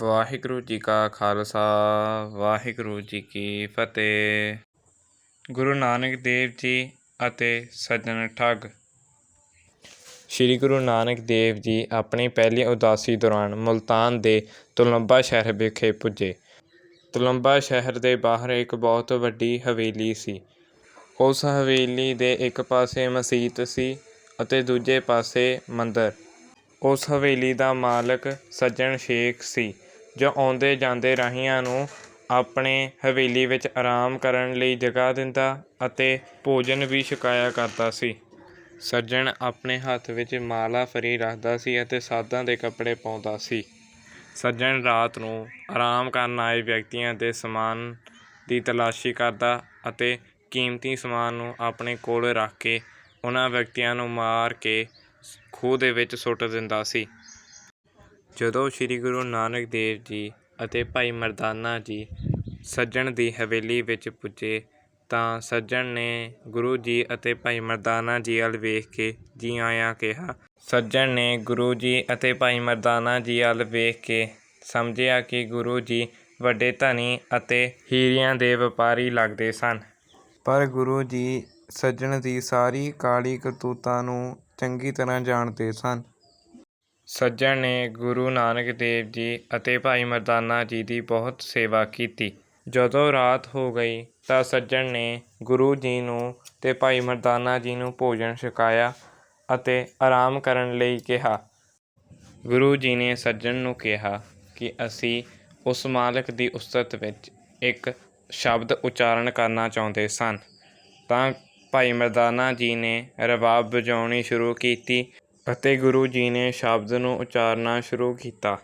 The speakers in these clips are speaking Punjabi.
ਵਾਹਿਗੁਰੂ ਜੀ ਕਾ ਖਾਲਸਾ, ਵਾਹਿਗੁਰੂ ਜੀ ਕੀ ਫਤਿਹ। ਗੁਰੂ ਨਾਨਕ ਦੇਵ ਜੀ ਅਤੇ ਸੱਜਣ ਠੱਗ। ਸ੍ਰੀ ਗੁਰੂ ਨਾਨਕ ਦੇਵ ਜੀ ਆਪਣੀ ਪਹਿਲੀ ਉਦਾਸੀ ਦੌਰਾਨ ਮੁਲਤਾਨ ਦੇ ਤੁਲੰਬਾ ਸ਼ਹਿਰ ਵਿਖੇ ਪੁੱਜੇ। ਤੁਲੰਬਾ ਸ਼ਹਿਰ ਦੇ ਬਾਹਰ ਇੱਕ ਬਹੁਤ ਵੱਡੀ ਹਵੇਲੀ ਸੀ। ਉਸ ਹਵੇਲੀ ਦੇ ਇੱਕ ਪਾਸੇ ਮਸਜਿਦ ਸੀ ਅਤੇ ਦੂਜੇ ਪਾਸੇ ਮੰਦਰ। ਉਸ ਹਵੇਲੀ ਦਾ ਮਾਲਕ ਸੱਜਣ ਸ਼ੇਖ ਸੀ। ਜੋ ਆਉਂਦੇ ਜਾਂਦੇ ਰਾਹੀਆਂ ਨੂੰ ਆਪਣੇ ਹਵੇਲੀ ਵਿੱਚ ਆਰਾਮ ਕਰਨ ਲਈ ਜਗ੍ਹਾ ਦਿੰਦਾ ਅਤੇ ਭੋਜਨ ਵੀ ਛਕਾਇਆ ਕਰਦਾ ਸੀ। ਸੱਜਣ ਆਪਣੇ ਹੱਥ ਵਿੱਚ ਮਾਲਾ ਫਰੀ ਰੱਖਦਾ ਸੀ ਅਤੇ ਸਾਧਾਂ ਦੇ ਕੱਪੜੇ ਪਾਉਂਦਾ ਸੀ। ਸੱਜਣ ਰਾਤ ਨੂੰ ਆਰਾਮ ਕਰਨ ਆਏ ਵਿਅਕਤੀਆਂ ਦੇ ਸਮਾਨ ਦੀ ਤਲਾਸ਼ੀ ਕਰਦਾ ਅਤੇ ਕੀਮਤੀ ਸਮਾਨ ਨੂੰ ਆਪਣੇ ਕੋਲ ਰੱਖ ਕੇ ਉਹਨਾਂ ਵਿਅਕਤੀਆਂ ਨੂੰ ਮਾਰ ਕੇ ਖੂਹ ਦੇ ਵਿੱਚ ਸੁੱਟ ਦਿੰਦਾ ਸੀ। ਜਦੋਂ ਸ੍ਰੀ ਗੁਰੂ ਨਾਨਕ ਦੇਵ ਜੀ ਅਤੇ ਭਾਈ ਮਰਦਾਨਾ ਜੀ ਸੱਜਣ ਦੀ ਹਵੇਲੀ ਵਿੱਚ ਪੁੱਜੇ, ਤਾਂ ਸੱਜਣ ਨੇ ਗੁਰੂ ਜੀ ਅਤੇ ਭਾਈ ਮਰਦਾਨਾ ਜੀ ਵੱਲ ਵੇਖ ਕੇ ਜੀ ਆਇਆਂ ਕਿਹਾ, ਸੱਜਣ ਨੇ ਗੁਰੂ ਜੀ ਅਤੇ ਭਾਈ ਮਰਦਾਨਾ ਜੀ ਵੱਲ ਵੇਖ ਕੇ ਸਮਝਿਆ ਕਿ ਗੁਰੂ ਜੀ ਵੱਡੇ ਧਨੀ ਅਤੇ ਹੀਰਿਆਂ ਦੇ ਵਪਾਰੀ ਲੱਗਦੇ ਸਨ। ਪਰ ਗੁਰੂ ਜੀ ਸੱਜਣ ਦੀ ਸਾਰੀ ਕਾਲੀ ਕਰਤੂਤਾਂ ਨੂੰ ਚੰਗੀ ਤਰ੍ਹਾਂ ਜਾਣਦੇ ਸਨ। ਸੱਜਣ ਨੇ ਗੁਰੂ ਨਾਨਕ ਦੇਵ ਜੀ ਅਤੇ ਭਾਈ ਮਰਦਾਨਾ ਜੀ ਦੀ ਬਹੁਤ ਸੇਵਾ ਕੀਤੀ। ਜਦੋਂ ਰਾਤ ਹੋ ਗਈ ਤਾਂ ਸੱਜਣ ਨੇ ਗੁਰੂ ਜੀ ਨੂੰ ਅਤੇ ਭਾਈ ਮਰਦਾਨਾ ਜੀ ਨੂੰ ਭੋਜਨ ਛਕਾਇਆ ਅਤੇ ਆਰਾਮ ਕਰਨ ਲਈ ਕਿਹਾ। ਗੁਰੂ ਜੀ ਨੇ ਸੱਜਣ ਨੂੰ ਕਿਹਾ ਕਿ ਅਸੀਂ ਉਸ ਮਾਲਕ ਦੀ ਉਸਤਤ ਵਿੱਚ ਇੱਕ ਸ਼ਬਦ ਉਚਾਰਨ ਕਰਨਾ ਚਾਹੁੰਦੇ ਸਨ। ਤਾਂ ਭਾਈ ਮਰਦਾਨਾ ਜੀ ਨੇ ਰਬਾਬ ਵਜਾਉਣੀ ਸ਼ੁਰੂ ਕੀਤੀ ਅਤੇ ਗੁਰੂ ਜੀ ਨੇ ਸ਼ਬਦ ਨੂੰ ਉਚਾਰਨਾ ਸ਼ੁਰੂ ਕੀਤਾ।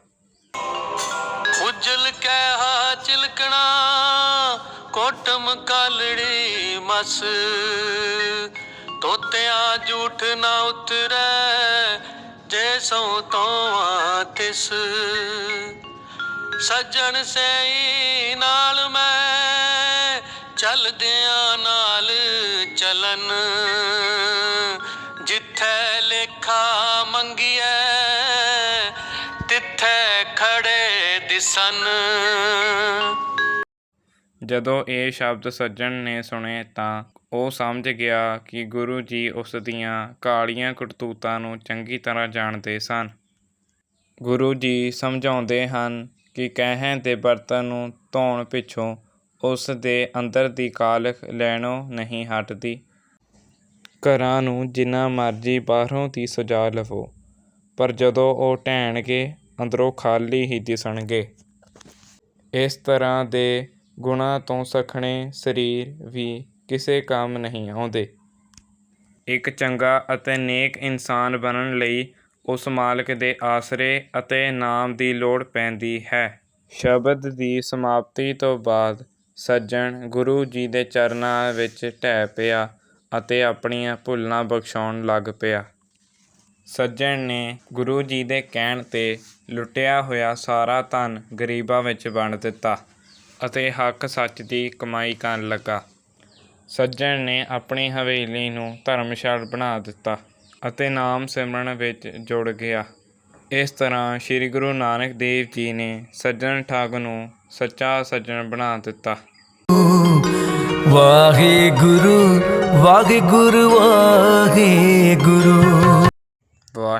ਉਜਲ ਕਹਿ ਚਿਲਕਣਾ, ਕੋਟਮ ਕਾਲੜੀ ਮਸ। ਤੋਤਿਆਂ ਝੂਠ ਨਾ ਉਤਰੈ, ਜੇ ਸੋ ਤੋਆ ਤਿਸ। ਸੱਜਣ ਸਈ ਨਾਲ ਮੈਂ ਚਲਦਿਆਂ ਨਾਲ ਚਲਨ। ਦਿਸਨ ਜਦੋਂ ਇਹ ਸ਼ਬਦ ਸੱਜਣ ਨੇ ਸੁਣੇ ਤਾਂ ਉਹ ਸਮਝ ਗਿਆ ਕਿ ਗੁਰੂ ਜੀ ਉਸ ਦੀਆਂ ਕਾਲੀਆਂ ਕਰਤੂਤਾਂ ਨੂੰ ਚੰਗੀ ਤਰ੍ਹਾਂ ਜਾਣਦੇ ਸਨ। ਗੁਰੂ ਜੀ ਸਮਝਾਉਂਦੇ ਹਨ ਕਿ ਕਹਿਣ ਦੇ ਬਰਤਨ ਨੂੰ ਧੋਣ ਪਿੱਛੋਂ ਉਸ ਦੇ ਅੰਦਰ ਦੀ ਕਾਲਖ ਲੈਣੋਂ ਨਹੀਂ ਹਟਦੀ। ਘਰਾਂ ਨੂੰ ਜਿੰਨਾ ਮਰਜ਼ੀ ਬਾਹਰੋਂ ਦੀ ਸਜਾ ਲਵੋ, ਪਰ ਜਦੋਂ ਉਹ ਢਹਿਣਗੇ ਅੰਦਰੋਂ ਖਾਲੀ ਹੀ ਦਿਸਣਗੇ। ਇਸ ਤਰ੍ਹਾਂ ਦੇ ਗੁਣਾਂ ਤੋਂ ਸਖਣੇ ਸਰੀਰ ਵੀ ਕਿਸੇ ਕੰਮ ਨਹੀਂ ਆਉਂਦੇ। ਇੱਕ ਚੰਗਾ ਅਤੇ ਨੇਕ ਇਨਸਾਨ ਬਣਨ ਲਈ ਉਸ ਮਾਲਕ ਦੇ ਆਸਰੇ ਅਤੇ ਨਾਮ ਦੀ ਲੋੜ ਪੈਂਦੀ ਹੈ। ਸ਼ਬਦ ਦੀ ਸਮਾਪਤੀ ਤੋਂ ਬਾਅਦ ਸੱਜਣ ਗੁਰੂ ਜੀ ਦੇ ਚਰਨਾਂ ਵਿੱਚ ਢਹਿ ਪਿਆ ਅਤੇ ਆਪਣੀਆਂ ਭੁੱਲਾਂ ਬਖਸ਼ਾਉਣ ਲੱਗ ਪਿਆ। ਸੱਜਣ ਨੇ ਗੁਰੂ ਜੀ ਦੇ ਕਹਿਣ ਤੇ ਲੁੱਟਿਆ ਹੋਇਆ ਸਾਰਾ ਧਨ ਗਰੀਬਾਂ ਵਿੱਚ ਵੰਡ ਦਿੱਤਾ ਅਤੇ ਹੱਕ ਸੱਚ ਦੀ ਕਮਾਈ ਕਰਨ ਲੱਗਾ। ਸੱਜਣ ਨੇ ਆਪਣੀ ਹਵੇਲੀ ਨੂੰ ਧਰਮਸ਼ਾਲ ਬਣਾ ਦਿੱਤਾ ਅਤੇ ਨਾਮ ਸਿਮਰਨ ਵਿੱਚ ਜੁੜ ਗਿਆ। ਇਸ ਤਰ੍ਹਾਂ ਸ੍ਰੀ ਗੁਰੂ ਨਾਨਕ ਦੇਵ ਜੀ ਨੇ ਸੱਜਣ ਠੱਗ ਨੂੰ ਸੱਚਾ ਸੱਜਣ ਬਣਾ ਦਿੱਤਾ। ਵਾਹਿਗੁਰੂ ਵਾਹਿਗੁਰੂ ਵਾਹਿਗੁਰੂ।